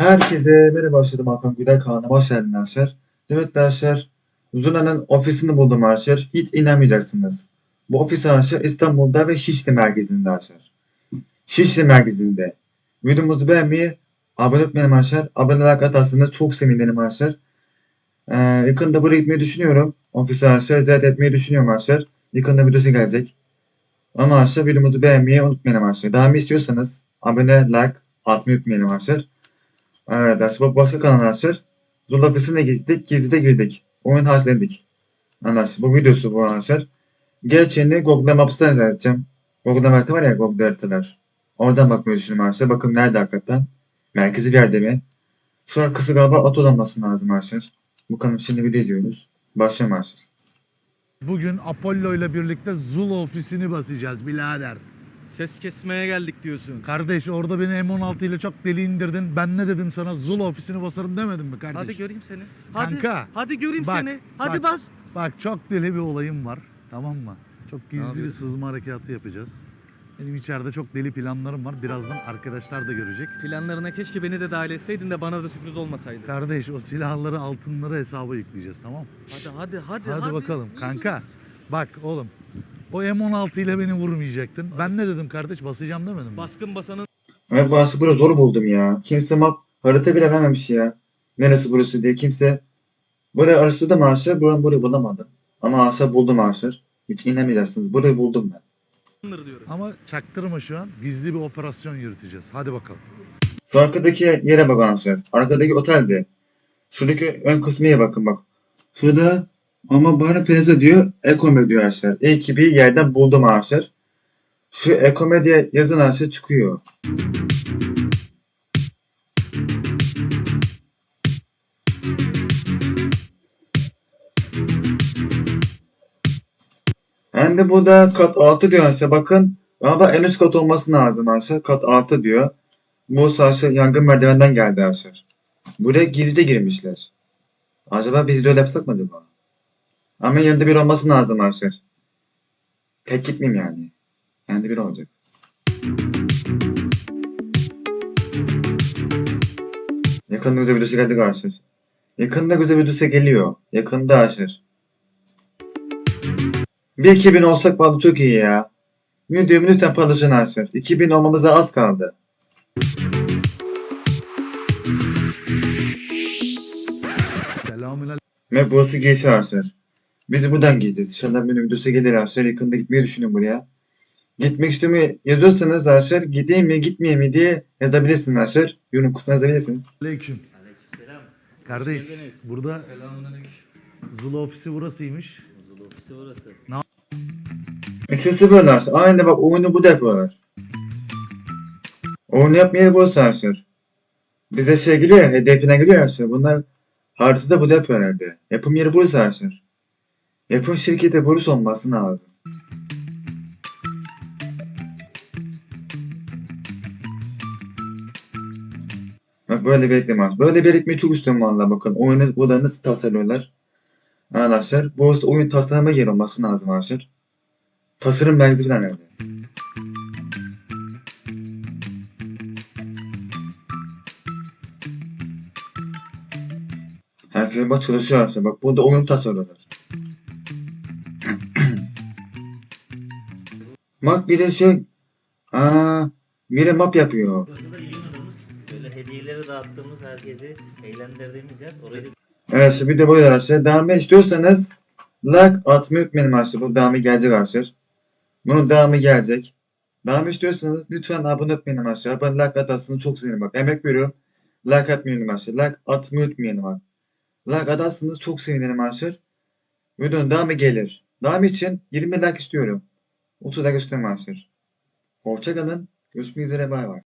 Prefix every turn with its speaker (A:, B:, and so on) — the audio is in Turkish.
A: Herkese merhaba başladım Hakan Güler kanalına hoş geldin arkadaşlar. Evet arkadaşlar Zuna'nın ofisini buldum arkadaşlar. Hiç inanmayacaksınız. Bu ofis arkadaşlar İstanbul'da ve Şişli merkezinde arkadaşlar. Şişli merkezinde. Videomuzu beğenmeyi, abone olmayı arkadaşlar. Abonelik atarsanız çok sevinirim arkadaşlar. Ee, yakında buraya gitmeyi düşünüyorum. Ofis arkadaşlar ziyaret etmeyi düşünüyorum arkadaşlar. Yakında videosu gelecek. Ama arkadaşlar videomuzu beğenmeyi unutmayın arkadaşlar. Daha mı istiyorsanız abone, like atmayı unutmayın arkadaşlar. Arkadaşlar başka kanal arkadaşlar. Zul ofisine gittik. Gizlice girdik. Oyun harfledik. Arkadaşlar bu videosu bu arkadaşlar. Gerçeğini Google Maps'tan izleyeceğim. Google harita var ya Google haritalar. Oradan bakmayı düşünüyorum arkadaşlar. Bakın nerede hakikaten. Merkezi bir yerde mi? Şu arkası galiba otolanması lazım arkadaşlar. Bu kanal şimdi video izliyoruz. Başlayalım arkadaşlar.
B: Bugün Apollo ile birlikte Zula ofisini basacağız birader.
C: Ses kesmeye geldik diyorsun.
B: Kardeş orada beni M16 ile çok deli indirdin. Ben ne dedim sana Zula ofisini basarım demedim mi kardeş?
C: Hadi göreyim seni. Hadi.
B: Kanka,
C: Hadi göreyim
B: bak,
C: seni. Hadi
B: bak.
C: bas.
B: Bak çok deli bir olayım var. Tamam mı? Çok gizli bir
C: yapıyorsun?
B: sızma harekatı yapacağız. Benim içeride çok deli planlarım var. Birazdan arkadaşlar da görecek.
C: Planlarına keşke beni de dahil etseydin de bana da sürpriz olmasaydı.
B: Kardeş o silahları altınları hesaba yükleyeceğiz tamam
C: Hadi hadi hadi.
B: Hadi, bakalım kanka. Bak oğlum. O M16 ile beni vurmayacaktın. Ben ne dedim kardeş basacağım demedim mi?
C: Baskın basanın
A: Evet burası burası zor buldum ya. Kimse map harita bile vermemiş ya. Neresi burası diye kimse. Burayı araştırdım arkadaşlar. Buranın burayı bulamadım. Ama arkadaşlar buldum arkadaşlar. Hiç inanmayacaksınız. Burayı buldum ben.
C: diyorum.
B: Ama çaktırma şu an. Gizli bir operasyon yürüteceğiz. Hadi bakalım.
A: Şu arkadaki yere bakın arkadaşlar. Arkadaki otelde. Şuradaki ön kısmıya bakın bak. Şurada ama bana Plaza diyor. Ekome diyor arkadaşlar. İyi ki bir yerden buldum arkadaşlar. Şu Ekome diye yazın arkadaşlar çıkıyor. Hem de burada kat 6 diyor arkadaşlar. Bakın ama en üst kat olması lazım arkadaşlar. Kat 6 diyor. Bu arkadaşlar yangın merdivenden geldi arkadaşlar. Buraya gizlice girmişler. Acaba biz de öyle yapsak mı acaba? Ama yanında bir olması lazım arkadaşlar. Tek gitmeyeyim yani. Yanında bir olacak. Yakında güzel videosu geldi arkadaşlar. Yakında güzel videosu geliyor. Yakında arkadaşlar. Bir 2000 olsak vallahi çok iyi ya. Videomu lütfen paylaşın arkadaşlar. 2000 olmamıza az kaldı.
B: Selamünaleyküm.
A: Ve burası giriş arkadaşlar. Biz buradan gideceğiz. İnşallah benim videosu gelir arkadaşlar. Yakında gitmeyi düşünüyorum buraya. Gitmek istiyorum yazıyorsanız arkadaşlar gideyim mi gitmeyeyim mi diye yazabilirsiniz arkadaşlar. Yorum kısmına yazabilirsiniz.
B: Aleyküm.
D: Aleykümselam.
B: Kardeş
D: geldiniz.
B: burada
C: Selamünaleyküm.
B: Zula ofisi burasıymış.
D: Huzur ofisi burası.
A: Üçüncüsü böyle arkadaşlar. Aynı bak oyunu bu da yapıyorlar. Oyunu yapmaya burası arkadaşlar. Bize şey geliyor ya hedef falan geliyor ya arkadaşlar. Bunlar haritada bu da yapıyor herhalde. Yapım yeri burası arkadaşlar. Yapım şirketi burası olması lazım. Böyle bir. Böyle bir reklamı çok istiyorum valla bakın. Oyunu burada nasıl tasarlıyorlar. Arkadaşlar burası oyun tasarlama yeri olması lazım arkadaşlar. Tasarım merkezi falan herhalde. Herkes bak çalışıyor aslında. Bak burada oyun tasarlıyorlar. Bak bir de şey Aa, biri map yapıyor.
D: Böyle hediyeleri dağıttığımız, herkesi eğlendirdiğimiz yer. Orayı
A: Evet şimdi video böyle arkadaşlar. Devamı istiyorsanız like atmayı unutmayın arkadaşlar. Bu devamı gelecek arkadaşlar. Bunun devamı gelecek. Devamı istiyorsanız lütfen abone olmayın arkadaşlar. Abone like atarsanız çok sevinirim bak. Emek veriyorum. Like atmayın arkadaşlar. Like atmayı unutmayın bak. Like atarsanız çok sevinirim arkadaşlar. Videonun devamı gelir. Devamı için 20 like istiyorum. 30 like istiyorum arkadaşlar. Hoşçakalın. Görüşmek üzere bay bay.